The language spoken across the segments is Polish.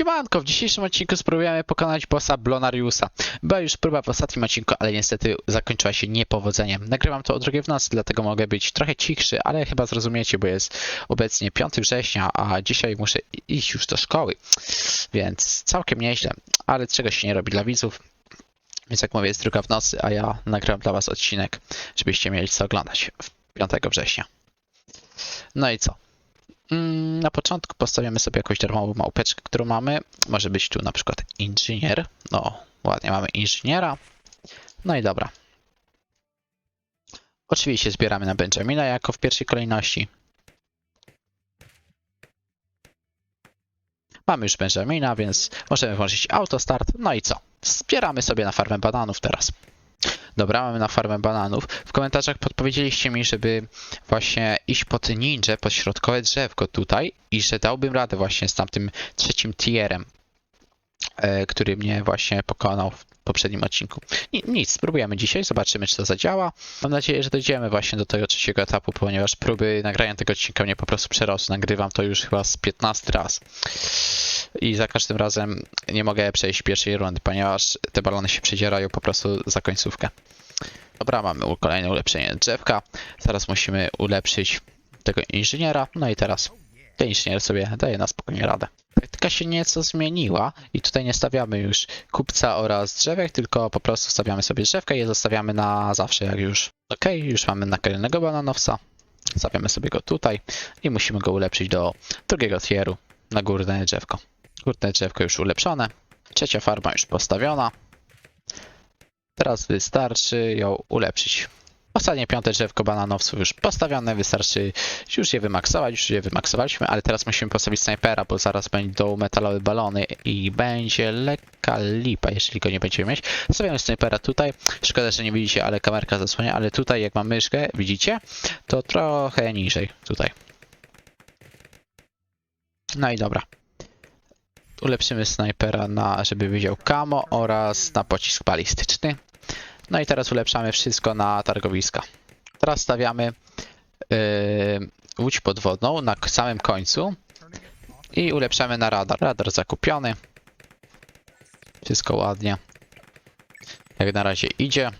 Siemanko, w dzisiejszym odcinku spróbujemy pokonać bossa Blonariusa. Była już próba w ostatnim odcinku, ale niestety zakończyła się niepowodzeniem. Nagrywam to o drugiej w nocy, dlatego mogę być trochę cichszy, ale chyba zrozumiecie, bo jest obecnie 5 września, a dzisiaj muszę iść już do szkoły. Więc całkiem nieźle, ale czegoś się nie robi dla widzów. Więc jak mówię, jest druga w nocy, a ja nagram dla was odcinek, żebyście mieli co oglądać w 5 września. No i co? Mm, Na początku postawimy sobie jakąś darmową małpeczkę, którą mamy. Może być tu na przykład inżynier. No, ładnie mamy inżyniera. No i dobra. Oczywiście zbieramy na Benjamina jako w pierwszej kolejności. Mamy już Benjamina, więc możemy włączyć autostart. No i co? Zbieramy sobie na farmę bananów teraz. Dobra, mamy na farmę bananów. W komentarzach podpowiedzieliście mi, żeby właśnie iść pod ninja, pod środkowe drzewko tutaj i że dałbym radę właśnie z tamtym trzecim tierem, e, który mnie właśnie pokonał w poprzednim odcinku. Ni- Nic, spróbujemy dzisiaj, zobaczymy czy to zadziała. Mam nadzieję, że dojdziemy właśnie do tego trzeciego etapu, ponieważ próby nagrania tego odcinka mnie po prostu przerosły. Nagrywam to już chyba z 15 raz. I za każdym razem nie mogę przejść pierwszej rundy, ponieważ te balony się przedzierają po prostu za końcówkę. Dobra, mamy kolejne ulepszenie drzewka. Zaraz musimy ulepszyć tego inżyniera. No i teraz ten inżynier sobie daje na spokojnie radę. Taktyka się nieco zmieniła i tutaj nie stawiamy już kupca oraz drzewek, tylko po prostu stawiamy sobie drzewka i je zostawiamy na zawsze jak już. Ok, już mamy nakalnego bananowca. Stawiamy sobie go tutaj i musimy go ulepszyć do drugiego tieru na górne drzewko. Górne drzewko już ulepszone. Trzecia farma już postawiona. Teraz wystarczy ją ulepszyć. Ostatnie piąte drzewko bananowców już postawione, wystarczy już je wymaksować, już je wymaksowaliśmy, ale teraz musimy postawić snajpera, bo zaraz będą metalowe balony i będzie lekka lipa, jeśli go nie będziemy mieć. Stawiamy snajpera tutaj, szkoda, że nie widzicie, ale kamerka zasłania, ale tutaj jak mam myszkę, widzicie, to trochę niżej, tutaj. No i dobra. Ulepszymy snajpera na, żeby widział camo oraz na pocisk balistyczny. No i teraz ulepszamy wszystko na targowiska. Teraz stawiamy yy, łódź podwodną na samym końcu i ulepszamy na radar. Radar zakupiony. Wszystko ładnie. Jak na razie idzie.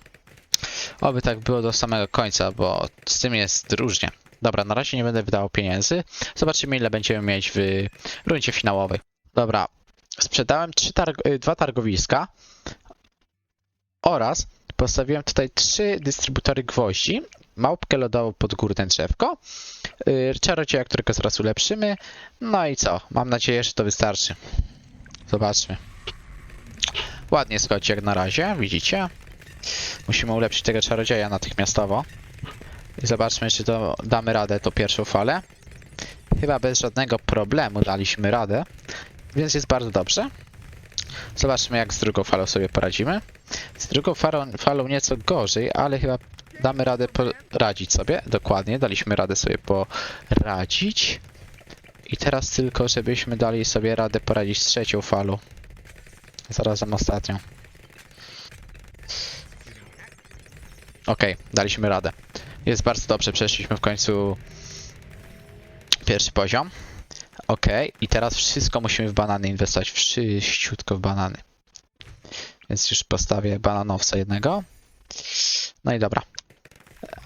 Oby tak było do samego końca, bo z tym jest różnie. Dobra, na razie nie będę wydawał pieniędzy. Zobaczymy ile będziemy mieć w rundzie finałowej. Dobra, sprzedałem trzy targ y, dwa targowiska oraz postawiłem tutaj trzy dystrybutory gwoździ, małpkę lodową pod górne drzewko, yy, czarodzieja, którego zaraz ulepszymy, no i co? Mam nadzieję, że to wystarczy. Zobaczmy. Ładnie schodzi jak na razie, widzicie? Musimy ulepszyć tego czarodzieja natychmiastowo. I zobaczmy, czy to damy radę, tą pierwszą falę. Chyba bez żadnego problemu daliśmy radę, więc jest bardzo dobrze. Zobaczmy, jak z drugą falą sobie poradzimy. Z drugą falą, falą nieco gorzej, ale chyba damy radę poradzić sobie. Dokładnie, daliśmy radę sobie poradzić. I teraz tylko, żebyśmy dali sobie radę poradzić z trzecią falą. Zarazem ostatnią. Okej, daliśmy radę. Jest bardzo dobrze, przeszliśmy w końcu pierwszy poziom. Ok, i teraz wszystko musimy w banany inwestować. Wszyściutko w banany. Więc już postawię bananowca jednego. No i dobra.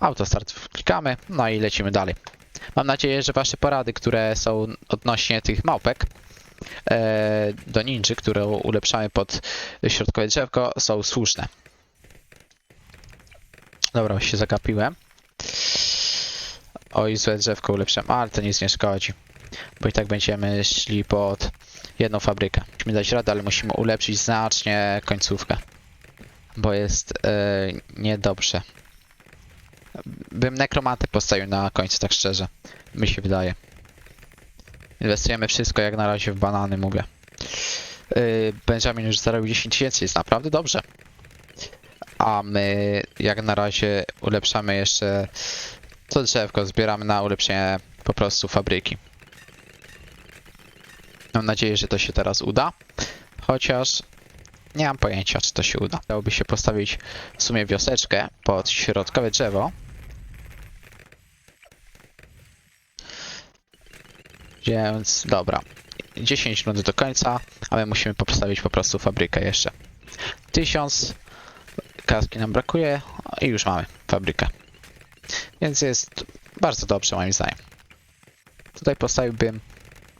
Autostart klikamy, no i lecimy dalej. Mam nadzieję, że wasze porady, które są odnośnie tych małpek e, do ninży, które ulepszamy pod środkowe drzewko, są słuszne. Dobra, się zagapiłem. Oj, złe drzewko ulepszam, ale to nic nie szkodzi. Bo i tak będziemy szli pod jedną fabrykę. Musimy dać radę, ale musimy ulepszyć znacznie końcówkę. Bo jest e, niedobrze. Bym nekromantę postawił na końcu, tak szczerze. Mi się wydaje. Inwestujemy wszystko jak na razie w banany, mówię. Yy, Benjamin już zarobił 10 tysięcy, jest naprawdę dobrze. A my jak na razie ulepszamy jeszcze to drzewko, zbieramy na ulepszenie po prostu fabryki. Mam nadzieję, że to się teraz uda. Chociaż nie mam pojęcia, czy to się uda. Dałoby się postawić w sumie wioseczkę pod środkowe drzewo. Więc dobra. 10 rund do końca, a my musimy postawić po prostu fabrykę jeszcze. 1000 kaski nam brakuje i już mamy fabrykę. Więc jest bardzo dobrze moim zdaniem. Tutaj postawiłbym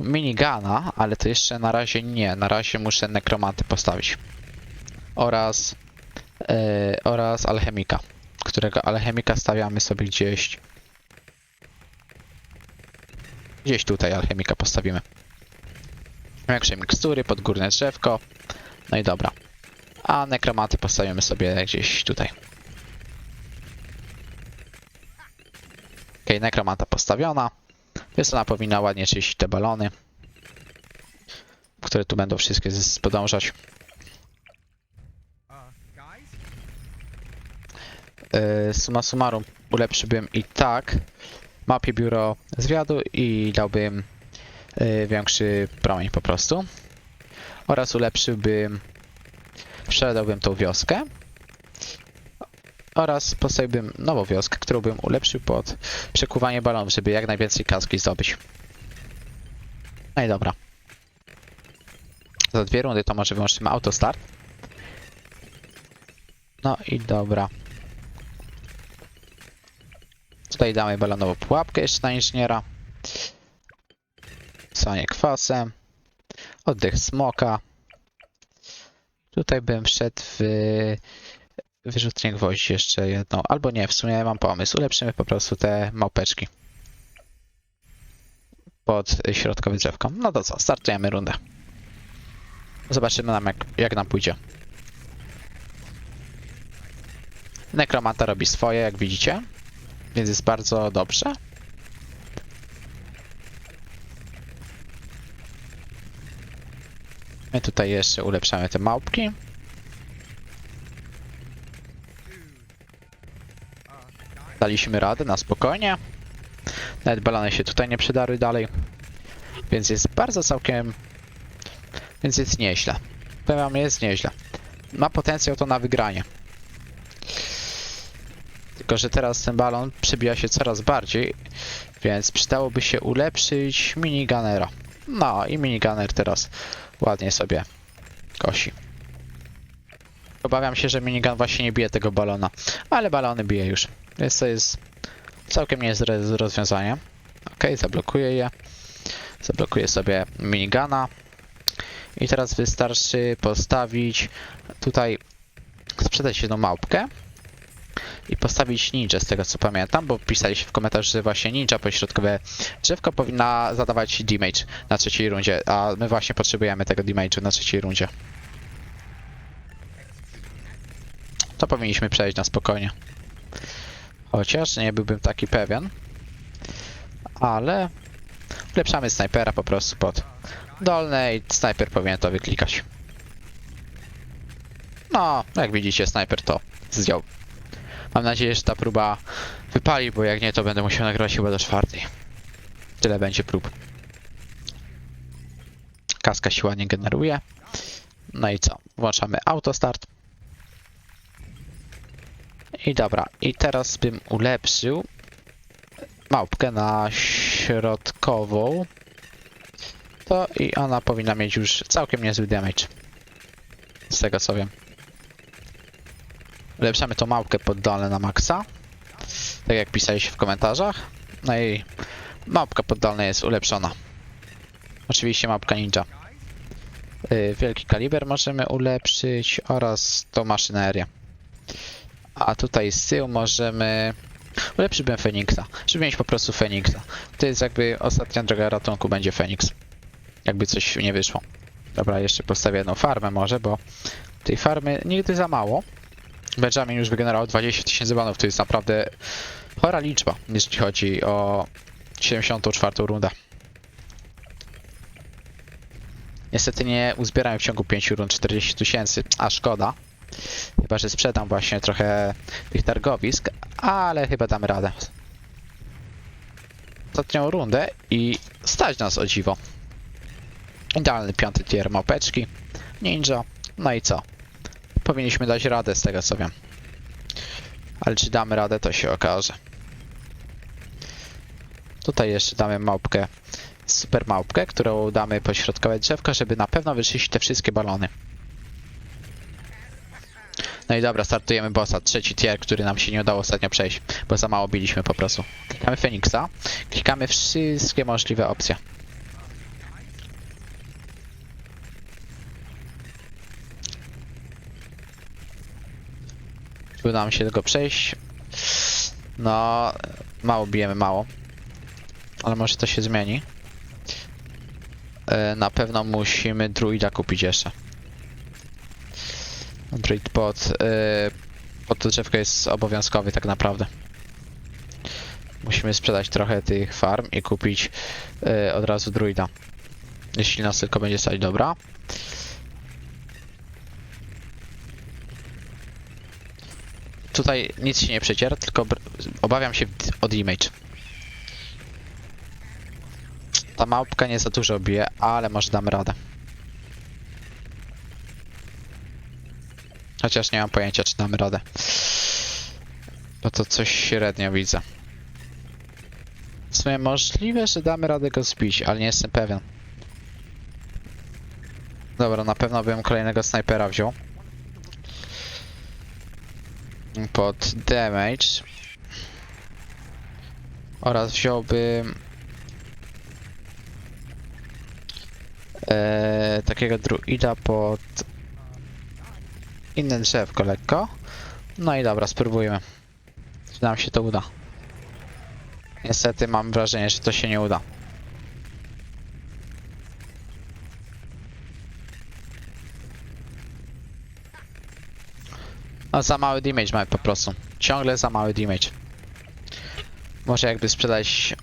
minigana, ale to jeszcze na razie nie. Na razie muszę nekromanty postawić. Oraz e, oraz alchemika, którego alchemika stawiamy sobie gdzieś gdzieś tutaj alchemika postawimy. Większe mikstury, podgórne drzewko. No i dobra. A nekromanty postawimy sobie gdzieś tutaj. Okej, nekromanta postawiona. Więc ona powinna ładnie czyścić te balony, które tu będą wszystkie podążać. Guys? E, summa summarum ulepszyłbym i tak mapie biuro zwiadu i dałbym e, większy promień po prostu. Oraz ulepszyłbym, sprzedałbym tą wioskę. Oraz postawiłbym nową wioskę, którą bym ulepszył pod przekuwanie balonów, żeby jak najwięcej kaski zdobyć. No i dobra. Za dwie rundy to może wyłączymy autostart. No i dobra. Tutaj damy balonową pułapkę jeszcze na inżyniera. Sanie kwasem. Oddech smoka. Tutaj bym wszedł w wyrzutnię gwoździ jeszcze jedną. Albo nie, w sumie mam pomysł. Ulepszymy po prostu te małpeczki. Pod środkowe drzewko. No to co, startujemy rundę. Zobaczymy nam jak, jak nam pójdzie. Nekromanta robi swoje, jak widzicie. Więc jest bardzo dobrze. My tutaj jeszcze ulepszamy te małpki. Daliśmy radę na spokojnie. Nawet balony się tutaj nie przydarły dalej. Więc jest bardzo całkiem... Więc jest nieźle. Powiem wam, jest nieźle. Ma potencjał to na wygranie. Tylko, że teraz ten balon przebija się coraz bardziej, więc przydałoby się ulepszyć minigunera. No i minigunner teraz ładnie sobie kosi. Obawiam się, że minigun właśnie nie bije tego balona, ale balony bije już, więc to jest całkiem niezłe rozwiązanie. Ok, zablokuję je. Zablokuję sobie minigana. I teraz wystarczy postawić tutaj sprzedać jedną małpkę i postawić ninja z tego co pamiętam, bo pisaliście w komentarzu, że właśnie ninja pośrodkowe drzewko powinna zadawać damage na trzeciej rundzie, a my właśnie potrzebujemy tego damage'u na trzeciej rundzie. To powinniśmy przejść na spokojnie. Chociaż nie byłbym taki pewien. Ale ulepszamy snajpera po prostu pod dolne i snajper powinien to wyklikać. No, jak widzicie, snajper to zdjął. Mam nadzieję, że ta próba wypali, bo jak nie, to będę musiał nagrywać chyba do czwartej. Tyle będzie prób. Kaska się ładnie generuje. No i co? Włączamy autostart. I dobra, i teraz bym ulepszył małpkę na środkową. To i ona powinna mieć już całkiem niezły damage. Z tego co wiem. Ulepszamy tą małpkę pod dolne na maksa. Tak jak pisaliście w komentarzach. No i małpka poddolna jest ulepszona. Oczywiście małpka ninja. Y, Wielki kaliber możemy ulepszyć oraz tą maszynerię. A tutaj z tyłu możemy... Ulepszyłbym Feniksa, żeby mieć po prostu Feniksa. To jest jakby ostatnia droga ratunku będzie Feniks. Jakby coś nie wyszło. Dobra, jeszcze postawię jedną farmę może, bo tej farmy nigdy za mało. Benjamin już wygenerował 20 tysięcy banów, to jest naprawdę chora liczba, jeśli chodzi o 74 rundę. Niestety nie uzbierałem w ciągu 5 rund 40 tysięcy, a szkoda. Chyba, że sprzedam właśnie trochę tych targowisk, ale chyba damy radę. Ostatnią rundę i stać nas o dziwo. Idealny piąty tier małpeczki, ninja, no i co? Powinniśmy dać radę z tego co wiem. Ale czy damy radę to się okaże. Tutaj jeszcze damy małpkę super małpkę, którą damy pośrodkowe drzewko, żeby na pewno wyczyścić te wszystkie balony. No i dobra, startujemy bossa, trzeci tier, który nam się nie udało ostatnio przejść, bo za mało biliśmy po prostu. Klikamy Feniksa, klikamy wszystkie możliwe opcje. Czy uda nam się tego przejść? No, mało bijemy, mało. Ale może to się zmieni. E, Na pewno musimy druida kupić jeszcze. Druid pod, e, pod drzewko jest obowiązkowy tak naprawdę. Musimy sprzedać trochę tych farm i kupić e, od razu druida. Jeśli nas tylko będzie stać dobra. Tutaj nic się nie przeciera, tylko obawiam się od image. Ta małpka nie za dużo bije, ale może dam radę. Chociaż nie mam pojęcia, czy damy radę. Bo to coś średnio widzę. W sumie możliwe, że damy radę go zbić, ale nie jestem pewien. Dobra, na pewno bym kolejnego snajpera wziął. Pod damage. Oraz wziąłbym e, takiego druida pod inne drzewko lekko. No i dobra, spróbujmy. Czy nam się to uda. Niestety mam wrażenie, że to się nie uda. No za mały damage mamy po prostu. Ciągle za mały damage. Może jakby sprzedać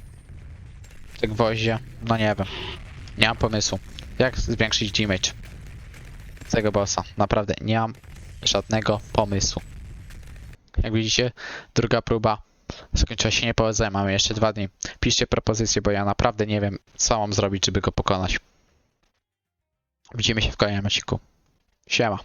te gwoździe? No nie wiem. Nie mam pomysłu. Jak zwiększyć damage tego bossa? Naprawdę nie mam żadnego pomysłu. Jak widzicie, druga próba skończyła się niepowodzeniem. Mamy jeszcze dwa dni. Piszcie propozycje, bo ja naprawdę nie wiem, co mam zrobić, żeby go pokonać. Widzimy się w kolejnym odcinku. Siema.